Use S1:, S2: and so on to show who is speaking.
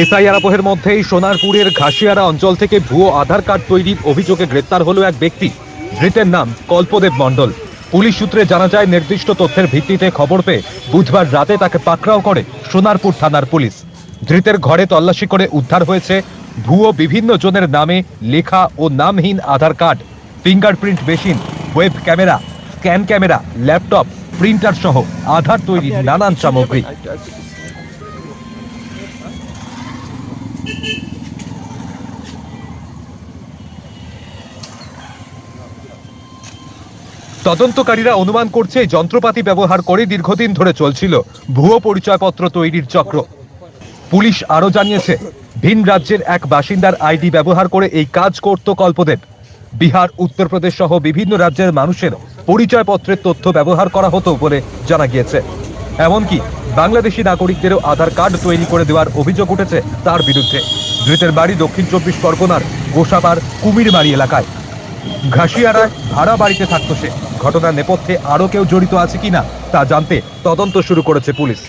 S1: SIR আবহের মধ্যেই সোনারপুরের ঘাসিয়ারা অঞ্চল থেকে ভুয়ো আধার কার্ড তৈরির অভিযোগে গ্রেপ্তার হলো এক ব্যক্তি। ধৃতের নাম কল্পদেব মণ্ডল। পুলিশ সূত্রে জানা যায় নির্দিষ্ট তথ্যের ভিত্তিতে খবর পেয়ে বুধবার রাতে তাকে পাকড়াও করে সোনারপুর থানার পুলিশ। ধৃতের ঘরে তল্লাশি করে উদ্ধার হয়েছে ভুয়ো বিভিন্ন জনের নামে লেখা ও নামহীন Aadhaar card fingerprint machine web camera scan camera laptop printer সহ আধার তৈরির নানান সামগ্রী। তদন্তকারীরা অনুমান করছে যন্ত্রপাতি ব্যবহার করে দীর্ঘদিন ধরে চলছিল ভুয়ো পরিচয়পত্র তৈরির চক্র। পুলিশ আরও জানিয়েছে, ভিন রাজ্যের এক বাসিন্দার আইডি ব্যবহার করে এই কাজ করত কল্পদেব। বিহার, উত্তরপ্রদেশ সহ বিভিন্ন রাজ্যের মানুষের পরিচয়পত্রের তথ্য ব্যবহার করা হতো বলে জানা গিয়েছে। এমনকি বাংলাদেশি নাগরিকদেরও আধার কার্ড তৈরি করে দেওয়ার অভিযোগ উঠেছে তার বিরুদ্ধে। ধৃতের বাড়ি দক্ষিণ চব্বিশ পরগনার গোসাবার কুমিরবাড়ি এলাকায়। ঘাসিয়ারায় ভাড়া বাড়িতে থাকতো সে। ঘটনার নেপথ্যে আরও কেউ জড়িত আছে কিনা তা জানতে তদন্ত শুরু করেছে পুলিশ।